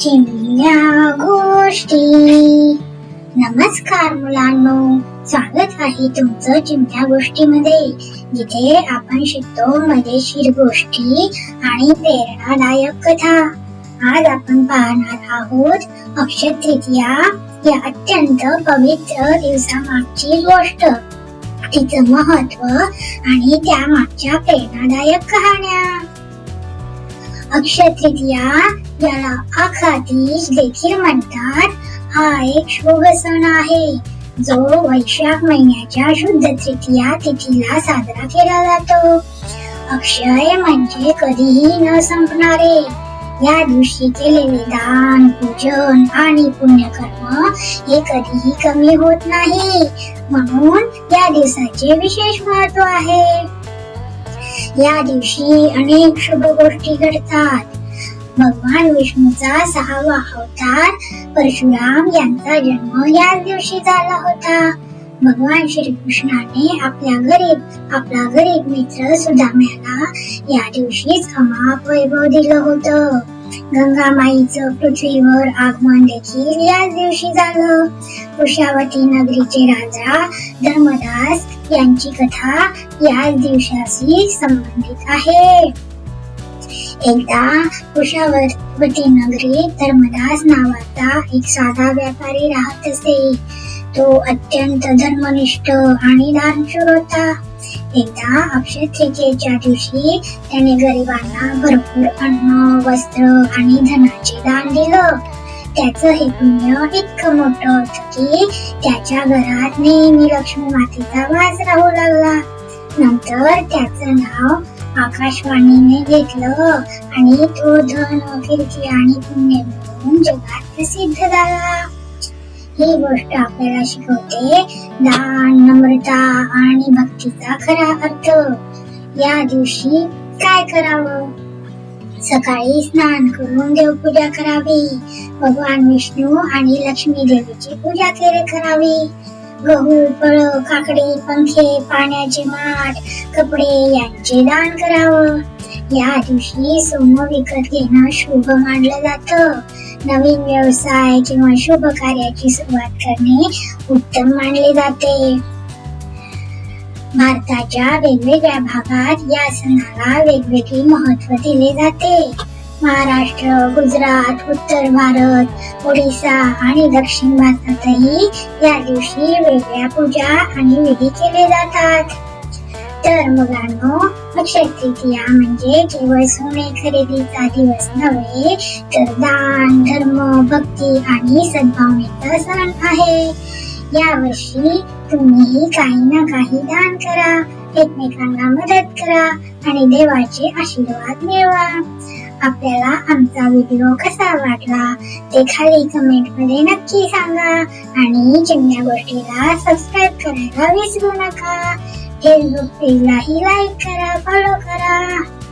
चिमण्या गोष्टी. नमस्कार मुलांनो. स्वागत आहे तुमचं चिमण्या गोष्टीमध्ये. जिथे आपण शिकतो मजेशीर गोष्टी आणि प्रेरणादायक कथा. आज आपण पाहणार आहोत अक्षय तृतीया या अत्यंत पवित्र दिवसामागची गोष्ट. तिचं महत्त्व आणि त्या मागच्या प्रेरणादायक कहाण्या. अक्षय तृतीया याला आखातीज देखील म्हणतात. हा एक शुभ सण आहे. जो वैशाख महिन्याच्या शुद्ध तृतीया तिथीला साजरा केला जातो. अक्षय म्हणजे कधीही न संपणारे. या दिवशी केलेले दान पूजन आणि पुण्यकर्म हे कधीही कमी होत नाही. म्हणून या दिवसाचे विशेष महत्त्व आहे. या दिवशी अनेक शुभ गोष्टी घडतात. भगवान विष्णूचा सहावा अवतार परशुराम यांचा जन्म याच दिवशी झाला होता. भगवान श्रीकृष्णाने आपल्या गरीब आपला गरीब मित्र सुदाम्याला या दिवशीच अमाप वैभव दिलं होतं. गंगामाईचं पृथ्वीवर आगमन देखील याच दिवशी झालं. कुशावती नगरीचे राजा धर्मदास यांची कथा याच दिवसाशी संबंधित आहे. एकदा कुशावती नगरीत धर्मदास नावाचा एक साधा व्यापारी राहत असे. तो अत्यंत धर्मनिष्ठ आणि दानशूर होता. एकदा अक्षय तृतीयेच्या दिवशी त्याने गरिबांना भरपूर अन्न वस्त्र आणि धनाचे दान दिलं. त्याचं हे पुण्य इतकं मोठं होत की त्याच्या घरात नेहमी लक्ष्मी मातेचा वास राहू लागला. नंतर त्याचं नाव आकाशवाणीने घेतलं आणि तो धन कीर्ती आणि पुण्य मिळून जगात प्रसिद्ध झाला. ही गोष्ट आपल्याला शिकवते. दान नम्रता आणि भक्तीचा खरा अर्थ. या दिवशी काय करावं? सकाळी स्नान करून देवपूजा करावी. भगवान विष्णू आणि लक्ष्मी देवीची पूजा केले करावी. गहू फळ काकडी पंखे पाण्याचे माठ कपडे यांचे दान करावं. या दिवशी सोनं विकत घेणं शुभ मानलं जातं. नवीन व्यवसाय किंवा शुभ कार्याची सुरुवात करणे उत्तम मानले जाते. भारताच्या वेगवेगळ्या भागात या सणाला वेगवेगळे महत्त्व दिले जाते. महाराष्ट्र गुजरात उत्तर भारत ओडिसा आणि दक्षिण भारतातही या दिवशी वेगळ्या पूजा आणि विधी केले जातात. तर मुलांनो अक्षय तृतीया म्हणजे केवळ सोने खरेदीचा दिवस नव्हे तर दान धर्म भक्ती आणि सद्भावनेचा सण आहे. या वर्षी तुम्ही काही ना काही दान करा एकमेकांना मदत करा आणि देवाचे आशीर्वाद मिळवा. आपल्याला आमचा व्हिडिओ कसा वाटला ते खाली कमेंटमध्ये नक्की सांगा आणि चिमण्या गोष्टीला सबस्क्राईब करायला विसरू नका. 天国ないからバロから。